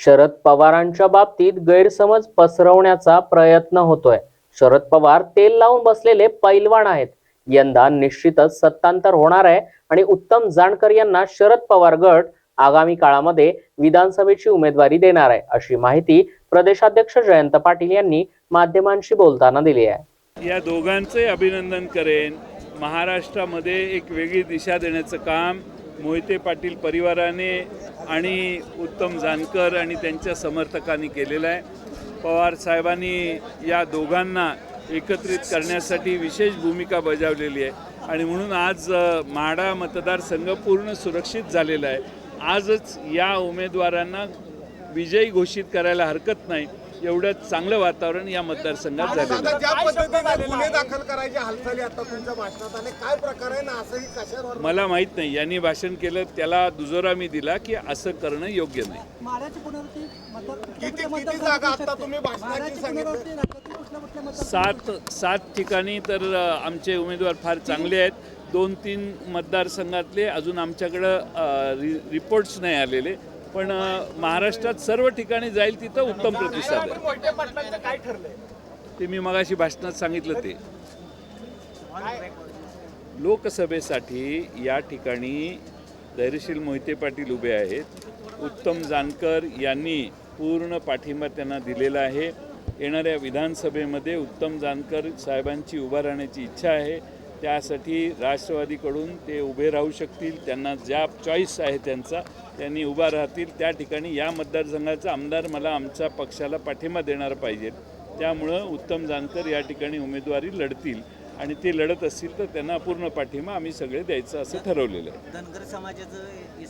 शरद पवारांच्या बाबतीत गैरसमज पसरवण्याचा प्रयत्न होतोय. शरद पवार तेल लावून बसलेले पैलवान आहेत. यंदा निश्चितच सत्तांतर होणार आहे आणि उत्तम जानकर यांना शरद पवार गट आगामी काळामध्ये विधानसभेची उमेदवारी देणार आहे अशी माहिती प्रदेशाध्यक्ष जयंत पाटील यांनी माध्यमांशी बोलताना दिली आहे. या दोघांचे अभिनंदन करेन. महाराष्ट्रामध्ये एक वेगळी दिशा देण्याचं काम मोहिते पाटील परिवाराने आणि उत्तम जानकर आणि त्यांच्या समर्थकांनी केलेलं आहे. पवार साहेबांनी या दोघांना एकत्रित करण्यासाठी विशेष भूमिका बजावलेली आहे. आणि म्हणून आज माडा म्हाडा मतदारसंघ पूर्ण सुरक्षित झालेला आहे. आजच या उमेदवारांना विजयी घोषित करायला हरकत नाही. एवढं चांगलं वातावरण या मतदारसंघात झालेलं आता ज्या पद्धतीने गुन्हे दाखल करायची हालचाली आता तुमच्या भाषणात आले काय प्रकार आहे ना असंही कशावर? मला माहीत नाही. यांनी भाषण केलं त्याला दुजोरा मी दिला की असं करणं योग्य नाही. माड्याची पुनरावृत्ती मतदार कुठल्या किती कुठल्या किती मतदारसंघात जागा होऊ आता शकते? तुम्ही भाषणाची माड्याची सांगितलं? पुनरावृत्ती राज्यातील कुठल्या कुठल्या मतदार सात सात ठिकाणी तर अ, आमचे उमेदवार फार चांगले आहेत. दोन तीन मतदारसंघातले अजून आमच्याकडं अ, रि रिपोर्ट्स नाही आलेले. पण महाराष्ट्रात सर्व ठिकाणी जाईल तिथं उत्तम प्रतिसाद आहे. काय ठरलंय ते मी मगाशी भाषणात सांगितलं ते. लोकसभेसाठी या ठिकाणी धैर्यशील मोहिते पाटील उभे आहेत. उत्तम जानकर यांनी पूर्ण पाठिंबा त्यांना दिलेला आहे. येणाऱ्या विधानसभेमध्ये उत्तम जानकर साहेबांची उभा राहण्याची इच्छा आहे. त्यासाठी राष्ट्रवादीकडून ते उभे राहू शकतील त्यांना ज्या चॉईस आहे त्यांचा त्यांनी उभा राहतील. त्या ठिकाणी या मतदारसंघाचा आमदार मला आमच्या पक्षाला पाठिंबा देणार पाहिजे त्यामुळं उत्तम जानकर या ठिकाणी उमेदवारी लढतील. आणि ते लढत असतील तर त्यांना पूर्ण पाठिंबा आम्ही सगळे द्यायचं असं ठरवलेलं आहे. धनगर समाजाचं